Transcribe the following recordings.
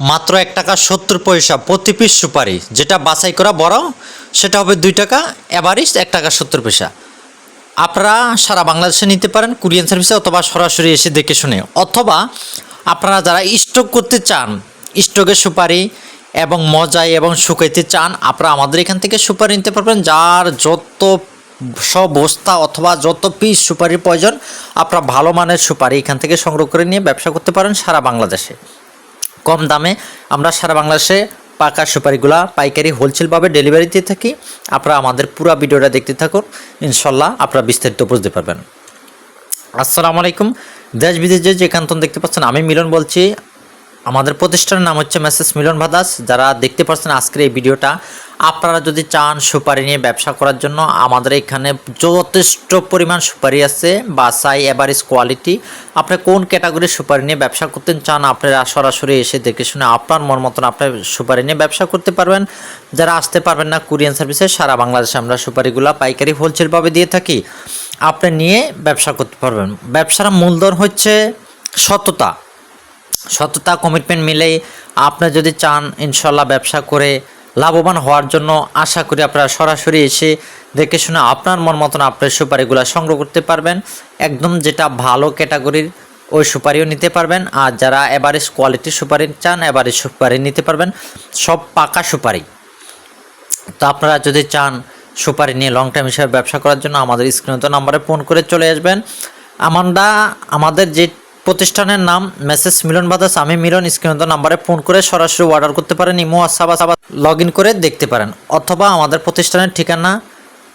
মাত্র এক টাকা সত্তর পয়সা প্রতি পিস সুপারি। যেটা বাছাই করা বড়, সেটা হবে দুই টাকা অ্যাভারেজ এক টাকা সত্তর পয়সা। আপনারা সারা বাংলাদেশে নিতে পারেন কুরিয়ান সার্ভিসে অথবা সরাসরি এসে দেখে শুনে। অথবা আপনারা যারা স্টক করতে চান স্টকের সুপারি এবং মজাই এবং শুকাইতে চান, আপনারা আমাদের এখান থেকে সুপারি নিতে পারবেন, যার যত সব বস্তা অথবা যত পিস সুপারির প্রয়োজন, আপনারা ভালো মানের সুপারি এখান থেকে সংগ্রহ করে নিয়ে ব্যবসা করতে পারেন সারা বাংলাদেশে। কম দামে আমরা সারা বাংলাদেশে পাকা সুপারিগুলা, পাইকারি হোলসেলভাবে ডেলিভারি দিয়ে থাকি। আপনারা আমাদের পুরো ভিডিওটা দেখতে থাকুন। ইনশাল্লাহ আপনারা বিস্তারিত বুঝতে পারবেন। আসসালামু আলাইকুম। দেশ বিদেশে যেখান থেকে দেখতে পাচ্ছেন, আমি মিলন বলছি। আমাদের প্রতিষ্ঠানের নাম হচ্ছে মেসেজ মিলন ভাদাস যারা দেখতে পাচ্ছেন আজকের এই ভিডিওটা, আপনারা যদি চান সুপারি নিয়ে ব্যবসা করার জন্য, আমাদের এখানে যথেষ্ট পরিমাণ সুপারি আছে বাসাই এভারেজ কোয়ালিটি আপনি কোন ক্যাটাগরির সুপারি নিয়ে ব্যবসা করতে চান আপনারা সরাসরি এসে দেখে শুনে আপনার মন মতন আপনার সুপারি নিয়ে ব্যবসা করতে পারবেন। যারা আসতে পারবেন না কুরিয়ান সার্ভিসে সারা বাংলাদেশে আমরা সুপারিগুলো পাইকারি হোলসেলভাবে দিয়ে থাকি। আপনি নিয়ে ব্যবসা করতে পারবেন। ব্যবসার মূলধন হচ্ছে সততা। সততা কমিটমেন্ট মিলেই আপনি যদি চান ইনশাল্লাহ ব্যবসা করে লাভবান হওয়ার জন্য, আশা করি আপনারা সরাসরি এসে দেখে শুনে আপনার মন মতন আপনার সুপারিগুলো সংগ্রহ করতে পারবেন। একদম যেটা ভালো ক্যাটাগরির ওই সুপারিও নিতে পারবেন। আর যারা এভারেজ কোয়ালিটির সুপারি চান এভারেজ সুপারি নিতে পারবেন। সব পাকা সুপারি। তো আপনারা যদি চান সুপারি নিয়ে লং টাইম হিসাবে ব্যবসা করার জন্য, আমাদের স্ক্রিনে তো নাম্বারে ফোন করে চলে আসবেন। আমরা আমাদের যে প্রতিষ্ঠানের নাম মেসেজ মিলন বাদাস আমি মিলন স্ক্রিনে তো নাম্বারে ফোন করে সরাসরি অর্ডার করতে পারেন, ইমো আসাবা সাবা লগ ইন করে দেখতে পারেন। অথবা আমাদের প্রতিষ্ঠানের ঠিকানা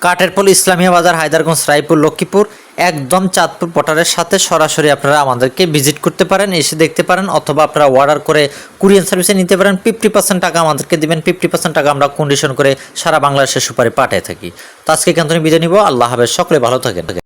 কাটেরপল ইসলামিয়া বাজার, হায়দারগঞ্জ, রায়পুর, লক্ষ্মীপুর, একদম চাঁদপুর পটারের সাথে সরাসরি আপনারা আমাদেরকে ভিজিট করতে পারেন, এসে দেখতে পারেন, অথবা আপনারা অর্ডার করে কুরিয়ান সার্ভিসে নিতে পারেন। ফিফটি পার্সেন্ট টাকা আমাদেরকে দিবেন ফিফটি পার্সেন্ট টাকা আমরা কন্ডিশন করে সারা বাংলাদেশের সুপারি পাঠিয়ে থাকি। তো আজকে এখান বিদায় নিব, আল্লাহ হাফেজ, সকলে ভালো থাকেন।